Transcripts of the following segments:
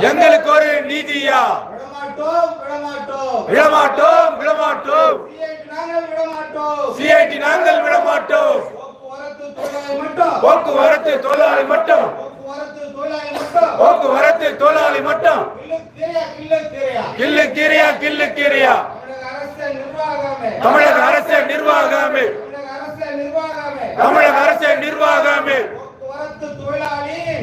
எங்களுக்கு ஒரு நீதியா? விடமாட்டோம் விடமாட்டோம். சிஐடி நாங்கள் விடமாட்டோம். போக்குவரத்து தொழிலாளி மட்டும். போக்குவரத்து தொழிலாளி மட்டும். கில்லு கீரியா கில்லு கீரியா? தமிழக அரசு நிர்வாகமே. தமிழக அரசு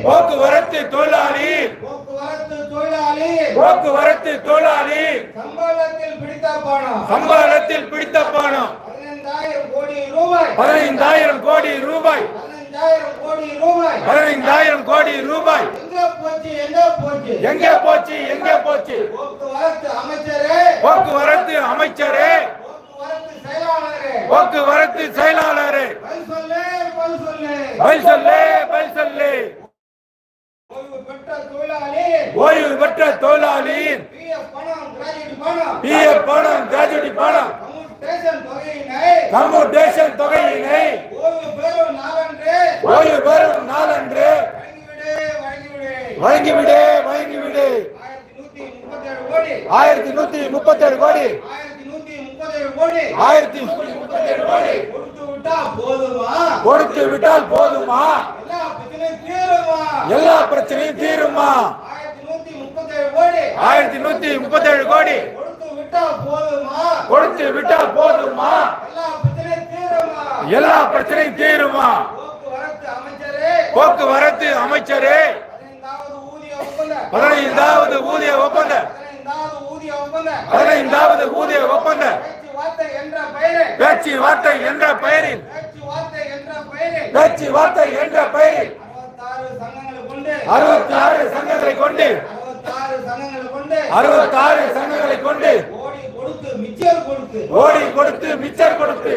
போக்குவரத்து தொழிலாளி. போக்குவரத்து தொழிலாளி. போக்குவரத்து தொழிலாளி. சம்பளத்தில் பிடித்த பணம் சம்பளத்தில் பிடித்த பணம் பதினைந்தாயிரம் கோடி ரூபாய். பதினைந்தாயிரம் கோடி ரூபாய். பதினைந்தாயிரம் கோடி ரூபாய். எங்க போச்சு எங்க போச்சு? போக்குவரத்து அமைச்சரே. போக்குவரத்து அமைச்சரே. போக்குவரத்து செயலாளரே. போக்குவரத்து செயலாளரே. பதில் சொல்லு பதில் சொல்லு. ஓய்வு பெற்ற தொழிலாளி. பிஎஃப் பணம் கிராஜுவேட் பணம். கம்யூட்டேஷன் தொகையினை. ஓய்வு பெறும் நாளன்று. வழங்கிவிடு வழங்கிவிடு. ஆயிரத்தி நூத்தி முப்பத்தி ஏழு கோடி. ஆயிரத்தி கொடுத்து விட்டால் போதுமா? எல்லா பிரச்சனையும் தீரும்மா ஆயிரத்தி நூத்தி முப்பத்தி ஏழு கோடி. கொடுத்து விட்டா போதுமா? எல்லா பிரச்சனையும் தீருமா? போக்குவரத்து அமைச்சரே. பதினைந்தாவது ஊதிய ஒப்பந்த. பதினைந்தாவது ஊதிய ஒப்பந்த. பேச்சு வார்த்தை என்ற பெயரில். பேச்சு வார்த்தை என்ற பெயரில் அறுபத்தி ஆறு சங்கங்களை கொண்டு அறுபத்தி ஆறு சங்கங்களை கொண்டு ஓடி கொடுத்து மிச்சர் கொடுத்து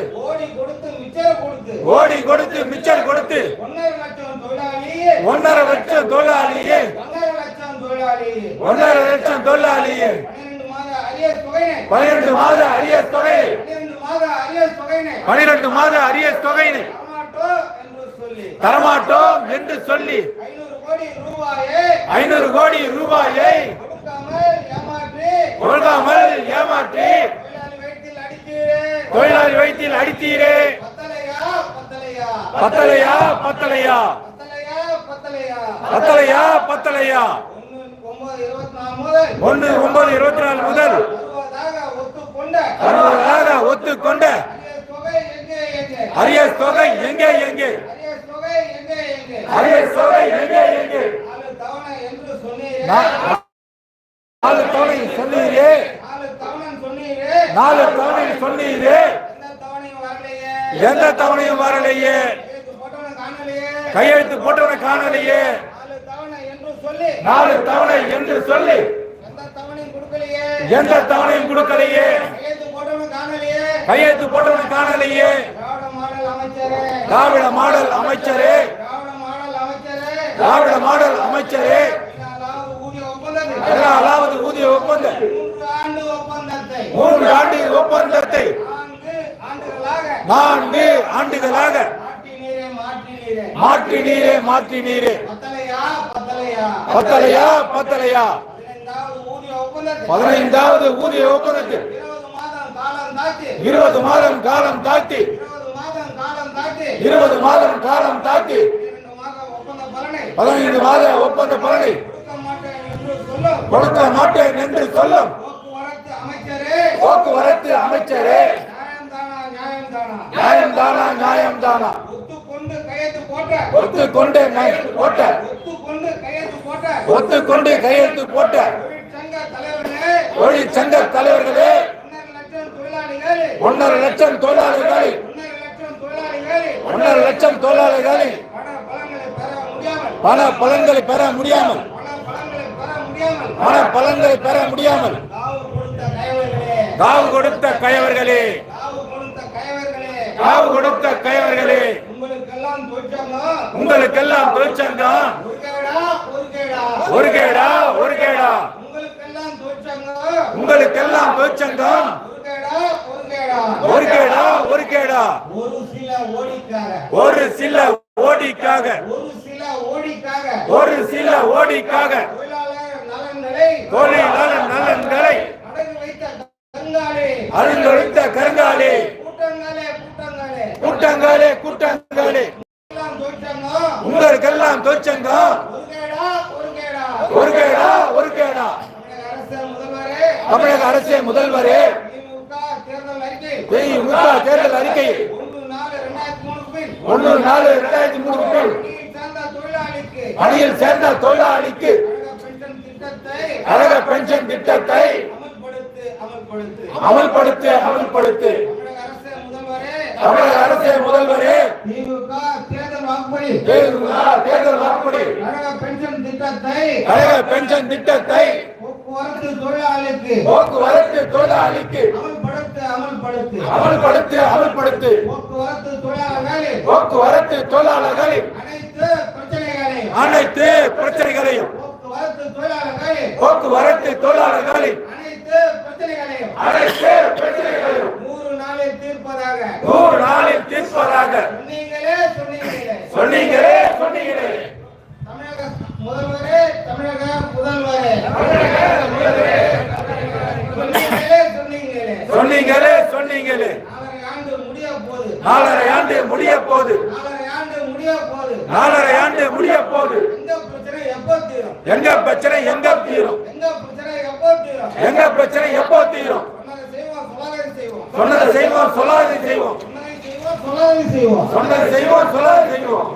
ஓடி கொடுத்து மிச்சர் கொடுத்து ஒன்றரை லட்சம் தொழிலாளியே ஒன்றரை லட்சம் தொழிலாளியே பனிரெண்டு மாத அரிய தொகை பனிரெண்டு மாத அரிய தொகை தரமாட்டோம் என்று சொல்லி ஐநூறு கோடி ரூபாயை கொடுக்காமல் ஏமாற்றி தொழிலாளி வைத்தில் அடித்தீரே. பத்தலையா பத்தலையா? பத்தலையா பத்தலையா? ஒன்று ஒன்பது இருபத்தி நாலு முதல் ஒத்துக்கொண்ட அரிய தொகை எங்கே எங்கே? அரிய சோலை எங்கே எங்கே நாலு தவணை சொன்னீரே. நாலு தவணை சொன்னீரே. எந்த தவணையும் வரலையே. கையெழுத்து போட்டவன காணலையே. நாலு தவணை என்று சொல்லி. எந்த தவணையும் கொடுக்கலையே. கையெழுத்து போட்டவன காணலையே. திராவிட மாடல் அமைச்சரே. திராவிட மாடல் அமைச்சரே. அதாவது ஊதிய ஒப்பந்தம் மூன்று ஆண்டு ஒப்பந்தத்தை. நான்கு ஆண்டுகளாக. மாற்றி நீரே மாற்றி நீரே. பத்தலையா பத்தலையா. பதினைந்தாவது ஊதிய ஒப்பந்தத்தில் இருபது மாதம் காலம் தாக்கி இருபது மாதம் காலம் தாக்கி பதினைந்து மாத ஒப்பந்த பலனை கொடுக்க மாட்டேன் என்று சொல்லும். போக்குவரத்து அமைச்சரே. நியாயம் தானா நியாயம் தானா ஒத்து கொண்டு போட்ட. ஒத்து கொண்டு கையெழுத்து போட்ட. தொழிற்சங்க தலைவர்களே. ஒன்னரை லட்சம் தொழிலாளர்கள் ஒன்னரை லட்சம் தொழிலாளர்கள் பல பலன்களை பெற முடியாமல். பல பலன்களை பெற முடியாமல். காவு கொடுத்த கயவர்களே. காவு கொடுத்த கயவர்களே. உங்களுக்கெல்லாம் தொழிற்சங்கம் ஒரு கேடா ஒரு கேடா. உங்களுக்கெல்லாம் தொழிற்சங்கம் ஒரு கேடா ஒரு கேடா. ஒரு சில ஓடிக்காக. ஒரு சில ஓடிக்காக. ஒரு சில ஓடிக்காக தொழிலாளர் நலன்களை அருந்தொழித்த கருங்காலே. கூட்டங்காலே கூட்டங்காலே உங்களுக்கெல்லாம் தொச்சங்கம் ஒரு கேடா ஒரு கேடா தமிழக அரசே முதல்வரே. தேர்தல் அறிக்கை. ஒன்று நாலு ரெண்டாயிரத்தி மூணு அணியில் பணியில் சேர்ந்த தொழிலாளிக்கு கழக பென்ஷன் திட்டத்தை அழக பென்ஷன் திட்டத்தை அமல்படுத்து அமல்படுத்து. தமிழக அரசு முதல்வரே. தேர்தல் வாக்குப்படி தேர்தல் வாக்குப்படி. கழக பென்ஷன் திட்டத்தை கழக பென்ஷன் திட்டத்தை போக்குவரத்து தொழிலாளிக்கு போக்குவரத்து தொழிலாளிக்கு அமல்படுத்து அமல்படுத்து. அமல்படுத்து அமல்படுத்து போக்குவரத்து தொழிலாளர்கள் போக்குவரத்து தொழிலாளர்கள் அனைத்து அனைத்து பிரச்சனைகளையும் போக்குவரத்து தொழிலாளர்களின் அனைத்து பிரச்சனைகளையும் நூறு நாளில் தீர்ப்பதாக நூறு நாளில் தீர்ப்பதாக சொன்னீங்களே சொன்னீங்களே. சொன்னீங்களே சொன்னீங்களே. தமிழக முதல்வரே தமிழக முதல்வரே. சொன்னீங்களே சொன்னீங்களே. நாலரை ஆண்டு முடிய போது நாலரை ஆண்டு முடிய போகுது நாலரை ஆண்டு முடிய போது நாலரை ஆண்டு முடிய போகுது. எங்க பிரச்சனை எங்க தீரும்? எங்க பிரச்சனை எப்போ தீரும்? சொன்னதை செய்வோம் சொல்லாததை செய்வோம். சொன்னதை செய்வோம் சொல்லாததை செய்வோம்.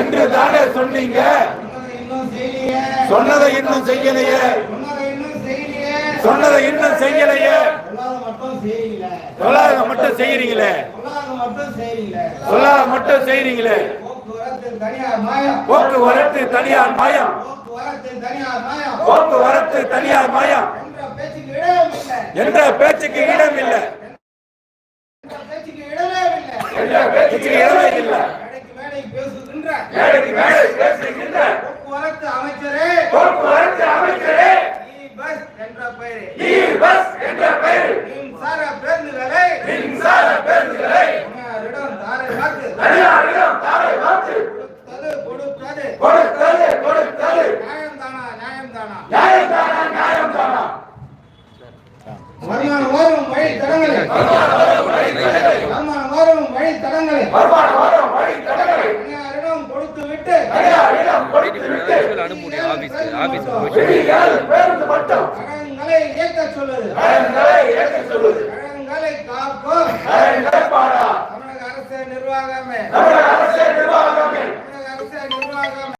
என்று தானே சொன்னீங்க? சொன்னதை இன்னும் செய்யலையே. சொன்னதை இன்னும் செய்யலையே. சொல்லாத மட்டும் சொல்லாத மட்டும் செய்றீங்களே? சொல்லாத மட்டும் செய்றீங்களே? போக்குவரத்து தனியார் மாயம். போக்குவரத்து தனியார் மாயம். என்ற பேச்சுக்கு இடம் இல்லை. என்ற பேச்சுக்கு இடமே இல்லை. மேடை பேசுகின்ற மேடைக்கு மேடை பேசுகின்ற போக்குவரத்து அமைச்சரே போக்குவரத்து அமைச்சரே இ பஸ் என்ற பெயரே இ பஸ் என்ற பெயர் மின்சார பேருந்துகளை மின்சார பேருந்துகளை தனியாரிடம் தாரை பார்த்து தனியாரிடம் தாரை வார்த்து கொடுத்தது கொடுத்தது கொடுத்தது கொடுத்தது நியாயம்தானா நியாயம்தானா நியாயம்தானா நியாயம்தானா வருமானம் வரும் வழி தடங்களை வருமானம் வரும் வழி தடங்களை வருமான வரும் வழி தடங்களை தனியாரிடம் கொடுத்து விட்டு தனியாரிடம் கொடுத்து விட்டு அனுமதி ஆபீஸ் ஆபீஸ் பேருந்து மட்டும். கடன்களை இயக்க சொல்லுது. கடன்களை சொல்லுது. காக்கும் கடன்களை பாடா தமிழக அரசு நிர்வாகமே. தமிழக அரசே நிர்வாகமே. தமிழக அரசு நிர்வாகமே.